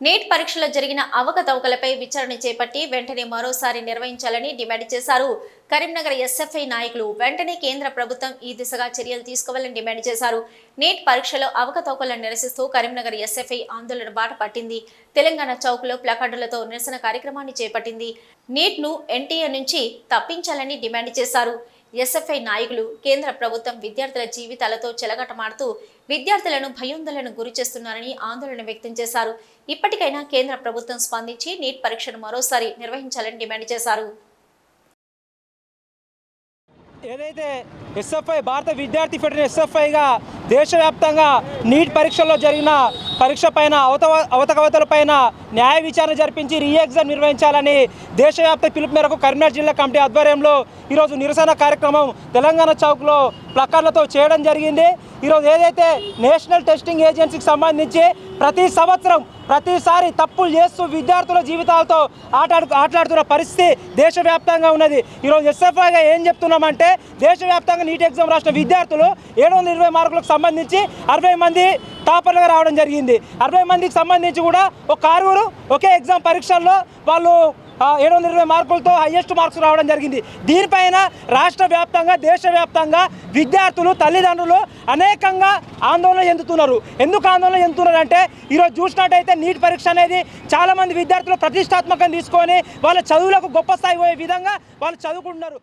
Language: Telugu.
నీట్ పరీక్షలో జరిగిన అవకతవకలపై విచారణ చేపట్టి వెంటనే మరోసారి నిర్వహించాలని డిమాండ్ చేశారు. కరీంనగర్ ఎస్ఎఫ్ఐ నాయకులు వెంటనే కేంద్ర ప్రభుత్వం ఈ దిశగా చర్యలు తీసుకోవాలని డిమాండ్ చేశారు. నీట్ పరీక్షలో అవకతవకలను నిరసిస్తూ కరీంనగర్ ఎస్ఎఫ్ఐ ఆందోళన బాట పట్టింది. తెలంగాణ చౌక్లో ప్లకార్డులతో నిరసన కార్యక్రమాన్ని చేపట్టింది. నీట్ను ఎన్టీఏ నుంచి తప్పించాలని డిమాండ్ చేశారు. ఎస్ఎఫ్ఐ నాయకులు కేంద్ర ప్రభుత్వం విద్యార్థుల జీవితాలతో చెలగటమాడుతూ విద్యార్థులను భయోందోళన గురి చేస్తున్నారని ఆందోళన వ్యక్తం చేశారు. ఇప్పటికైనా కేంద్ర ప్రభుత్వం స్పందించి నీట్ పరీక్షను మరోసారి నిర్వహించాలని డిమాండ్ చేశారు. ఏదైతే ఎస్ఎఫ్ఐ భారత విద్యార్థి ఫెడరేషన్ ఎస్ఎఫ్ఐగా దేశవ్యాప్తంగా నీట్ పరీక్షల్లో జరిగిన పరీక్ష పైన అవతవ అవతకవతల పైన న్యాయ విచారణ జరిపించి రీ ఎగ్జామ్ నిర్వహించాలని దేశవ్యాప్త పిలుపు మేరకు కరీంనగర్ జిల్లా కమిటీ ఆధ్వర్యంలో ఈరోజు నిరసన కార్యక్రమం తెలంగాణ చౌక్లో ప్లకార్లతో చేయడం జరిగింది. ఈరోజు ఏదైతే నేషనల్ టెస్టింగ్ ఏజెన్సీకి సంబంధించి ప్రతి సంవత్సరం ప్రతిసారి తప్పులు చేస్తూ విద్యార్థుల జీవితాలతో ఆటాడు ఆటలాడుతున్న పరిస్థితి దేశవ్యాప్తంగా ఉన్నది. ఈరోజు ఎస్ఎఫ్ఐగా ఏం చెప్తున్నామంటే దేశవ్యాప్తంగా నీట్ ఎగ్జామ్ రాసిన విద్యార్థులు ఏడు వందల ఇరవై మార్కులకు సంబంధించి అరవై మంది టాపర్లుగా రావడం జరిగింది. అరవై మందికి సంబంధించి కూడా ఒక ఆరుగురు ఒకే ఎగ్జామ్ పరీక్షల్లో వాళ్ళు ఏడు వందల ఇరవై మార్కులతో హయ్యెస్ట్ మార్క్స్ రావడం జరిగింది. దీనిపైన రాష్ట్ర వ్యాప్తంగా దేశవ్యాప్తంగా విద్యార్థులు తల్లిదండ్రులు అనేకంగా ఆందోళన చెందుతున్నారు. ఎందుకు ఆందోళన చెందుతున్నారు అంటే ఈరోజు చూసినట్టయితే నీట్ పరీక్ష అనేది చాలామంది విద్యార్థులు ప్రతిష్టాత్మకంగా తీసుకొని వాళ్ళ చదువులకు గొప్ప స్థాయి పోయే విధంగా వాళ్ళు చదువుకుంటున్నారు.